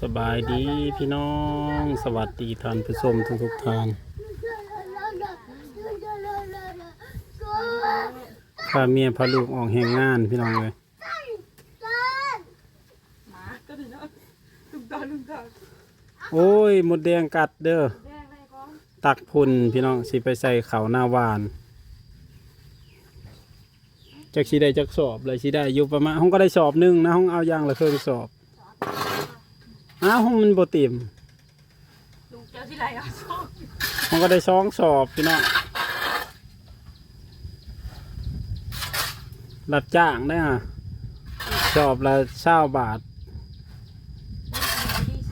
สบายดีพี่น้อง สวัสดีท่านผู้ชมทุกทุกๆท่านพาเมียพาลูกออกแห่งงานพี่น้องเลยหมาก็ถึงแล้วลุงตาลุงตาโอ้ยหมดแดงกัดเด้อแดงอะไรก้องตักพุ่นพี่น้องสิไปใส่เขาวหน้าหวานจักสิได้จักสอบเลยสิได้อยู่ประมาณห้องก็ได้สอบหนึงนะห้องเอาอย่างละเครื่องสอบ อ้าวห้องมันบ่เต็มลุงเจ้าที่ไรอะชอบห้องก็ได้สองสอบพี่น้องรับจ้างได้ฮะสอบละเช้าบาท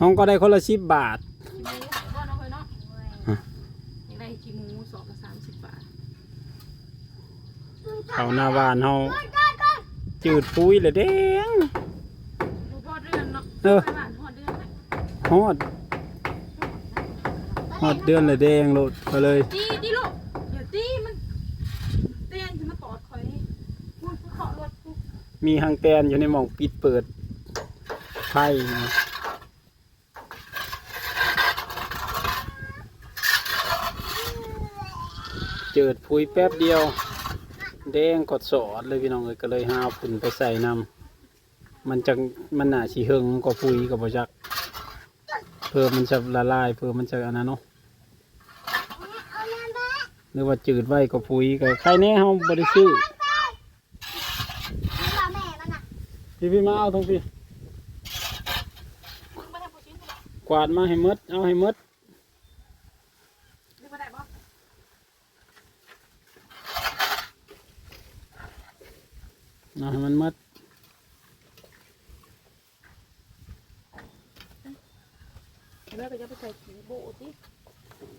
ห้องก็ได้คนละสิบบาทขี้หมูก็น้องเคยเนาะฮะยังได้ขี้หมูสอบละสามสิบบาทเขาหน้าบ้านเฮาจืดปุ้ยเลยเด้งดูทอดเดือนเนาะเอ ฮอดฮอดเดือนเลยแดงโลดไปเลย ตีตีลูกเดี๋ยวตีมันเต้นจะมาตอดคอยพูดเคาะรถกูมีหางแตนอยู่ในหม่องปิดเปิดไพ่นะเจิดปุ้ยแป๊บเดียว แดงกดสอดเลยพี่น้องเลยก็เลยหาเอาฝุ่นไปใส่นำมันจะมันหนาสีเฮงกว่าปุ้ยกับบ่จักเพื่อมันจะละลายเพื่อมันจะอันนั้นเนาะหรือว่าจืดไว้กับปุ้ยก็ใครแน่เฮาบ่ได้ซื้อพี่พี่มาเอาตรงพี่มึงไปทำปูชิ้นกูบอกกวาดมาให้หมดเอาให้หมดดึงมาได้ปะเอาให้มันหมด แม่ก็จะไปใส่ขี้โบสิ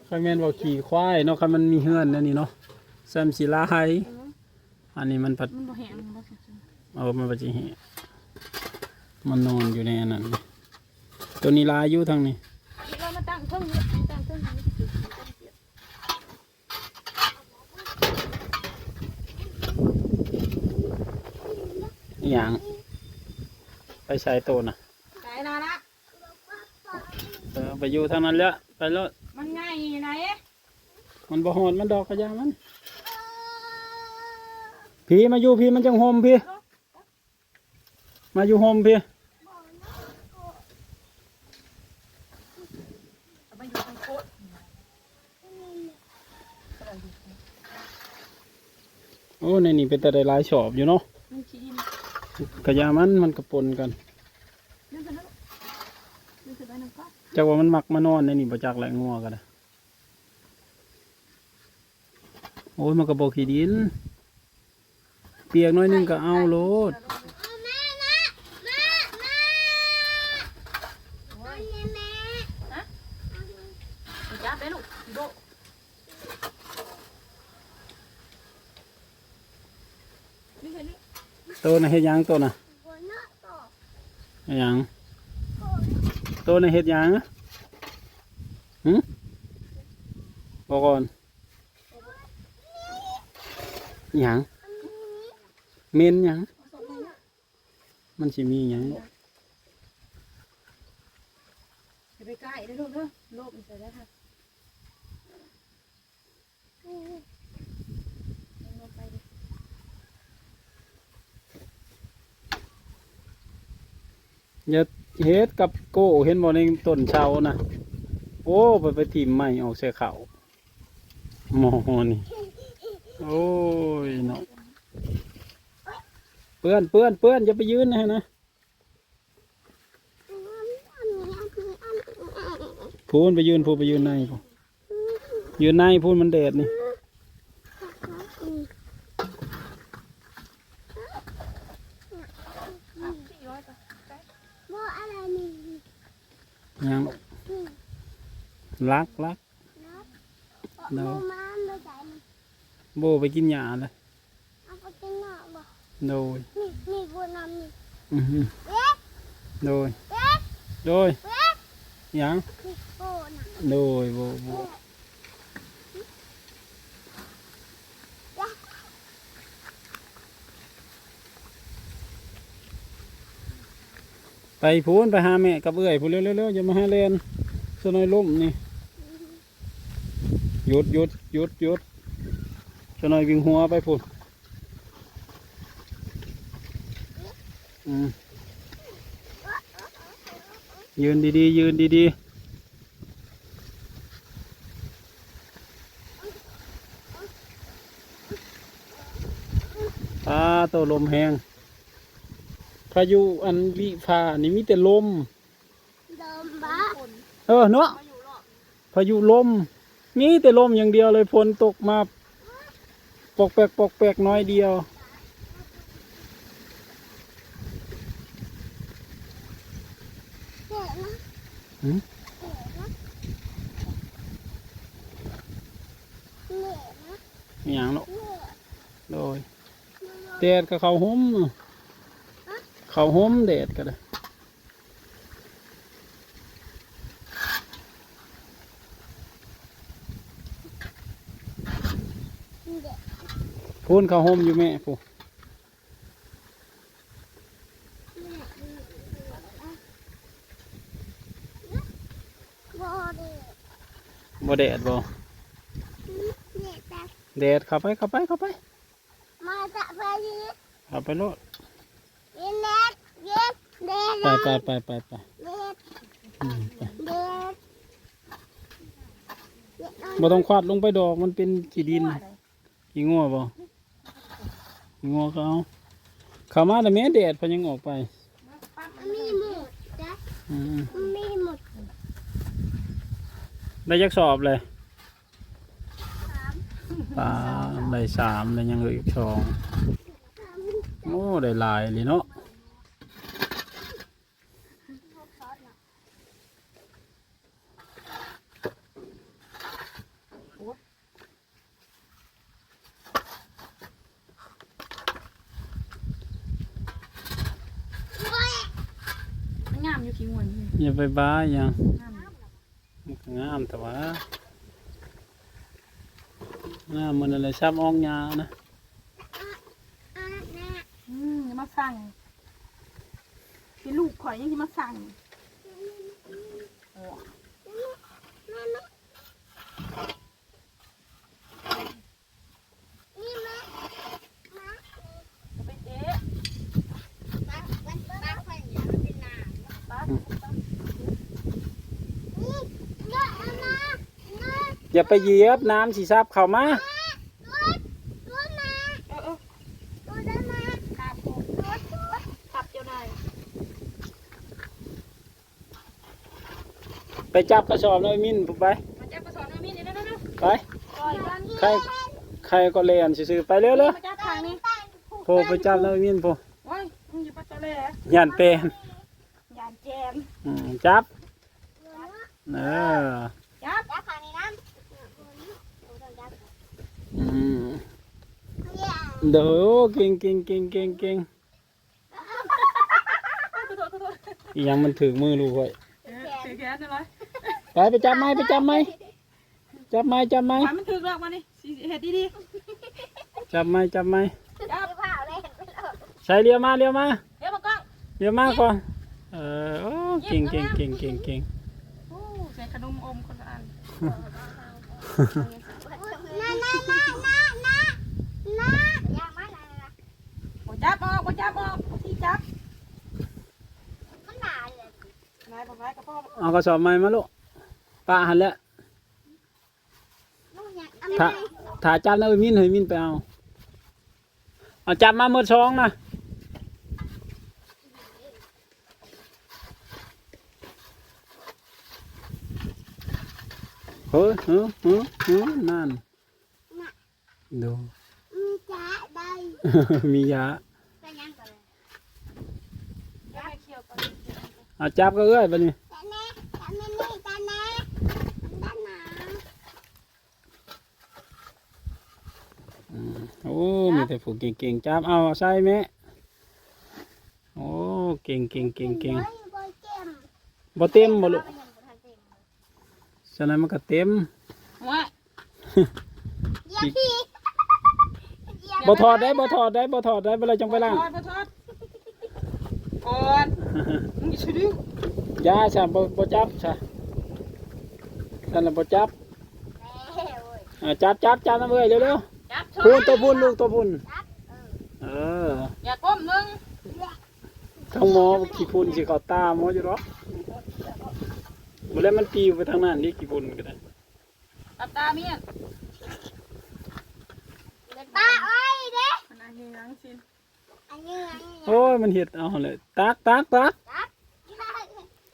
ใครแม่นว่าขี่ควายเนาะคันมันมีเฮือนนั่นนี่เนาะแซมสีลายอันนี้มันปัดมันบ่แห้งมันบ่แข็งเอามาปัจจิเหมันนอนอยู่ในอันนั้นเลยตัวนี้ลายอยู่ทางนี้เรามาตั้งเครื่องนี้ตั้งเครื่องนี้อหย่างไปใช้ตัวน่ะไหนนะละ เออไปอยู่ทางนั้นแล้วไปแล้วมันง่ายไหนมันบ่หอนมันดอกกระยามันพี่มาอยู่พี่มันจังโฮมพี่ มาอยู่โฮมพี่เอาไปอยู่ตรงโคตรโอ้ในนี่เป็นแต่ได้หลายชอบอยู่เนาะมันขี้ดินกระยามันมันกระปนกัน ดึงขึ้นแล้วดึงขึ้ นไปหนึ่งก้อนจักว่ามันมักมานอนในนี่ประจักแหละงัวกันนะโอ้ยมันกระบอกขี้ดิน เปียกน้อยนึงก็เอาโลดตัวนะเฮ็ดยังตัวนะเฮ็ดยัง ตัวน่ะเฮ็ดหยังหึบอกก่อนหยังเมนหยังมันสิมีหยังไปใกล้ได้ลูกเด้อโลกมันใส่ได้ค่ะลงไปดิอย่า เฮ็ดกับโก้เห็นบ่ในต้นเชานะโอ้ไปไปถิ่มใหม่ออกใส่เขาหมอนี่โอ้ยเนาะเปื้อนเปื้อนเปื้อนอย่าไปยืนนะนะพูนไปยืนพูนไปยืนในพูนยืนในพูนมันแดดนี่ยัง รักรักเนาะโบไปกินหญ้าเลยโดยอือฮึโดยโดยหยังโดยโบโบไปไปพูนไปหาแม่กับเอื้อยพูนเร็วๆๆอย่ามาหาเลนสนอยล่มนี่ หยุดหยุดหยุดหยุดสนอยวิ่งหัวไปพูนอืมยืนดีๆ ยืนดีๆอ่าตัวลมแหงพายุอันวิพานี่มีแต่ลมเดิมบ้าคนเออเนาะมาอยู่รอบพายุลม มีแต่ลมอย่างเดียวเลยฝนตกมาปอกแปกปอกแปกน้อยเดียวเด็กนะหืมเด็กนะอหย่างเนาะเด็กโดยแดดกับเขาวห่มเขาวห่มแดดก็ได้เด็ พูนเขาห่มอยู่แม่ผู้บอเด็กบ่แดดบ่เด็กแดดเข้าไปเข้าไปเข้าไปมาจากพายุเข้าไปโลดเด็กเด็กเด็กเด็กไปไปไปไปไปเด็กอืมไปเด็กเด็กบ่ต้องควาดลงไปดอกมันเป็นขี้ดินขี้งัวบ่ งัวเขาเอาเข้ามาแต่แม่แดดเพนยังออกไปมีหมดจ้ะอืมมีหมดได้ยักสอบเลยปลาได้สามได้ยังเหลืออีกสองโอ้ได้หลายเลยเนาะ มันงามอยู่ขี้งวนนี่ อย่าไป บ้าอย่างงามมันก็งามแต่ว่างามมันอะไรซ้ำอองยานะอะนะอืมอย่ามาสั่งเป็นลูกข่อยยังที่มาสั่งโอ้ แม่แม่นี่แม่มา จะไปเจ๊ บ้านบ้านบ้านคนอย่างนี้เป็นนา ป้า นี่เยอะนะนะ อย่าไปเหยียบน้ำสีซับเข้ามารถรถมาเออเออรถได้มาขับรถรถขับเจ้านายไปจับกระสอบน้อยมินผมไปมาจับกระสอบน้ำมีดเดี๋ยวเดี๋ยวเดี๋ยวไปปล่อยกันใครใครก็เล่นซื่อๆไปเร็วเลยมาจับทางนี้โพไปจับน้อยมินโพโอ้ยมึงอยู่ปัตตานียันเป็นยานแจมอืมจับเออจับ จับขานี้นะ อืม อย่า เดี๋ยวเก่งเก่งเก่งเก่งเก่งขอโทษขอโทษอีหยังมันถึงมือลูกไว้เออถือแขนได้ไหมไปไปจับไม้ไปจับไม้จับไม้จับไม้ขวานมันถือแล้วมานี่สิเฮ็ดดีจับไม้จับไม้ๆจับเผาเลยเห็นไปเลยใช้เรียวมาเรียวมาเดี๋ยวมากล้องเรียวมาก่อนเออโอ้เก่งเก่งเก่งเก่งเก่งโอ้ใส่ขนมอมคนละอัน น่าน่าน่าน่าน่าน่าอย่ามาน่าน่า บ่จับออกบ่จับออกที่จับ มันหนาเลย นายบอกนายกับพ่อเอากระสอบไม้มาลูกป้าหันแล้วลูกอยากถ้าถ้าจับแล้วมินให้มินไปเอาเอาจับมาเมื่อสองนะเฮ้ยเฮ้ยเฮ้ยเฮ้ยนั่นดูมีจ้าได้มียา เป็นยังก่อนเลย เดี๋ยวให้เคี่ยวก่อน เอาจับก็เอ้ยไปนี่จ้าแน่จ้าแม่นี่จ้าแน่ด้านหนาอืมโอ้ มีแต่ผู้เก่งๆจับเอาใส่แม่โอ้ เก่งเก่งเก่งเก่งโอ้ยบอยเกมบ่เต็มบ่ลูกฉะนั้นมันก็เต็มว่าอย่าพี่บ่ถอดได้บ่ถอดได้บ่ถอดได้เวลาจังไปล้างทอดบ่ทอดก่อ นมึงจะชิดิยาชาบ่บ่จับชาท่านน่ะบ่จับแม่เว้ยอ่าจับจับจับน้ำเอ้ยเร็วจับๆพูนตัวพูนลูกตัวพูนจับเออเอออย่าก้มนึงทั้งหมอขี้พูนสิเข้าตาหมออยู่หรอกบ่แล้วมันปลิวไปทางนั้นนี่ขี้พูนก็ได้ตับตาเมียนตาอ้อยเด้อันนั้นยังสิอันนี้อันนี้โอ้ยมันเห็ดเอาเลยตักตักตัก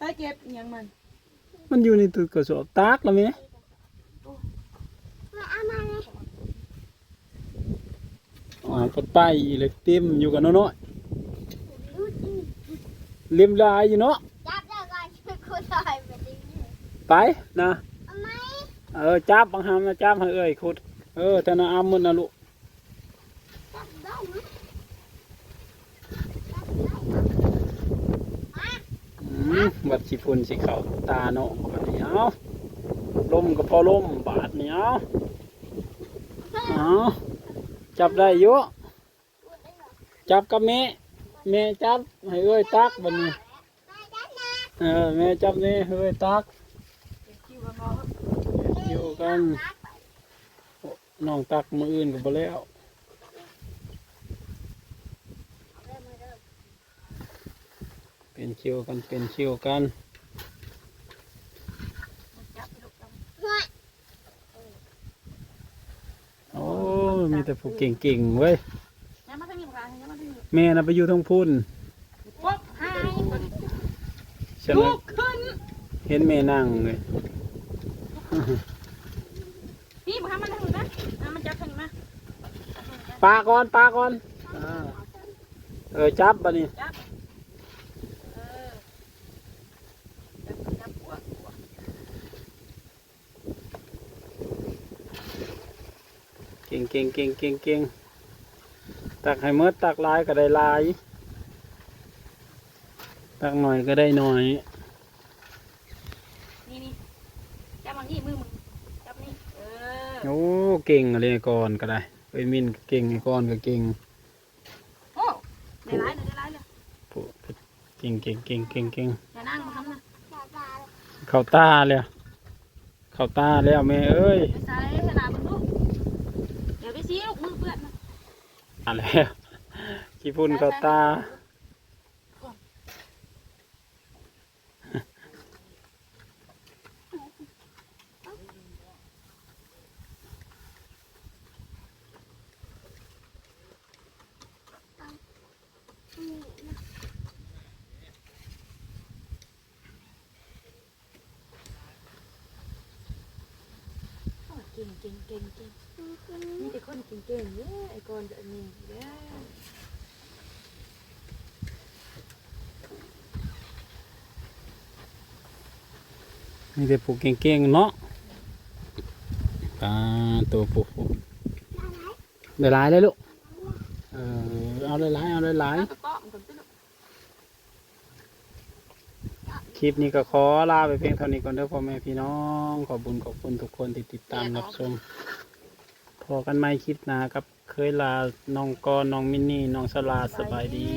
จับใส่เก็บยังมันมันอยู่ในตู้กระสอบตักแล้วไหมมาเอามาเลยอ่าปดไปอีเลยเต็มอยู่กันน้อยดูดิๆเลียมลายอยู่เนาะจับแล้วก็ช่วยคุณหน่อยไปดิไปนะ เอาไหม เออจับบางหามนะจับให้เอ้ยขุดเออธนาอามมันนะลูก จับได้ไหม อืม บัดสิพุ่นสิเข้าตาเนาะบัดนี้เอาลมก็พอลมบาดนี้เอาเอาจับได้อยู่จับกับแม่แม่จับให้เอ้ยตักบัดนี้เออแม่จับนี่เฮ้ยตักคิวกับมออยู่กันน้องตักมืออื่นก็บ่แล้ว เป็นเชียวกันเป็นเชียวกันจับไปลูกจับโอ้มีแต่ผู้เก่งๆเว้ยยังมาทางนี้มายังมาทางนี้แม่น่ะไปอยู่ทางพุ่นปุ๊บหายฉันลุน่ะกขึ้นเห็นแม่นั่งเลยพี่มาทำมันทางนี้นะมามันจับทางนี้มาปลาก่อนปลาก่อนอ่าเออจับบัดนี้ จับเออจับจับปวดปวด เก่งเก่งเก่งเก่งเก่งตักให้เมดตักหลายก็ได้หลาย ตักหน่อยก็ได้หน่อย นี่นี่จับมันนี่มือมึงจับนี่เออโอ้เก่งอะไรก่อนก็ได้เอ้ยมินก็เก่งไอ้ก่อนก็เก่งโอ้ได้ร้ายเลยได้ร้ายเลยผู้เก่งเก่งเก่งเก่งเก่งอย่านั่งมาทำนะเข้าตาแล้วเข้าตาแล้วแม่เอ้ย ชี้ลูกมือเปื้อนนะมาแล้วขี้พุ่นเข้าตา ก่งเก่งเก่งเก่งมีแต่คนเก่งเก่งเนี่ยไอ้กอนจะอันนี้เด้นี่แต่ผู้เก่งๆเนาะตาตัวผู้ได้หลายเลยลูก เออเอาหลายเอาได้หลาย แล้วก็ต้อมกันไปลูก ๆค ลิปนี้ก็ขอลาไปเพียงเท่านี้ก่อนเด้อพ่อแม่พี่น้อง ขอบุญขอบคุณทุกคนที่ติดตามรับชมพอกันไม่คลิปหน้าครับ เคยลาน้องกอนน้องมินนี่ น้องสลาสบายดี